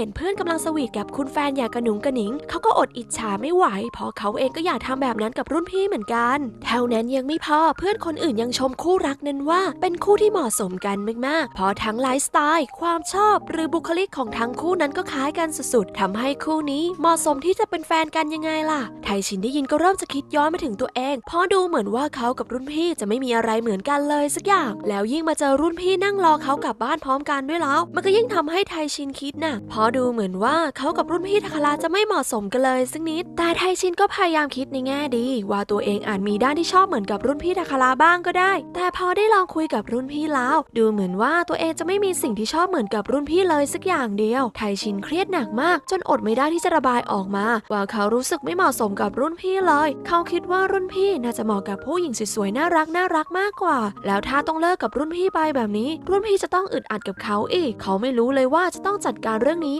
ห็นเพื่อนกำลังสวีทกับคุณแฟนอยากกระหนุงกระหนิงเขาก็อดอิจฉาไม่ไหว เพราะเขาเองก็อยากทำแบบนั้นกับรุ่นพี่เหมือนกันเท่านั้นยังไม่พอเพื่อนคนอื่นยังชมคู่รักนั้นว่า เป็นคู่ที่เหมาะสมกันมากๆ เพราะทั้งไลฟ์สไตล์ ความชอบ หรือบุคลิกของทั้งคู่นั้นก็คล้ายกันสุดๆทำให้คู่นี้เหมาะสมที่จะเป็นแฟนกันยังไงล่ะ ไทชินได้ยินก็เริ่มจะคิดย้อนมาถึงตัวเอง เพราะดูเหมือนว่าเขากับรุ่นพี่จะไม่มีอะไรเหมือนกันเลยสักอย่าง แล้วยิ่งมาเจอรุ่นพี่นั่งรอเขากลับบ้านพร้อมกันด้วยแล้ว มันก็ยิ่งทำให้ไทชินคิดน่ะเพราะดูเหมือนว่าเขากับรุ่นพี่ทาคาราจะไม่เหมาะสมกันเลยสักนิด แต่ไทชินก็พยายามคิดในแง่ดี ว่าตัวเองอาจมีด้านที่ชอบเหมือนกับรุ่นพี่ทาคาราบ้างก็ได้ แต่พอได้ลองคุยกับรุ่นพี่แล้ว ดูเหมือนว่าตัวเองจะไม่มีสิ่งที่ชอบเหมือนกับรุ่นพี่เลยสักอย่างเดียว ไทชินเครียดหนักมาก จนอดไม่ได้ที่จะระบายออกมา ว่าเขารู้สึกไม่เหมาะสมกับรุ่นพี่เลย เขาคิดว่ารุ่นพี่น่าจะเหมาะกับผู้หญิงสวยๆน่ารักน่ารักมากกว่า แล้วถ้าต้องเลิกกับรุ่นพี่ไปแบบนี้ รุ่นพี่จะต้องอึดอัดกับเขาอีก เขาไม่รู้เลยว่าจะต้องจัดการเรื่องนี้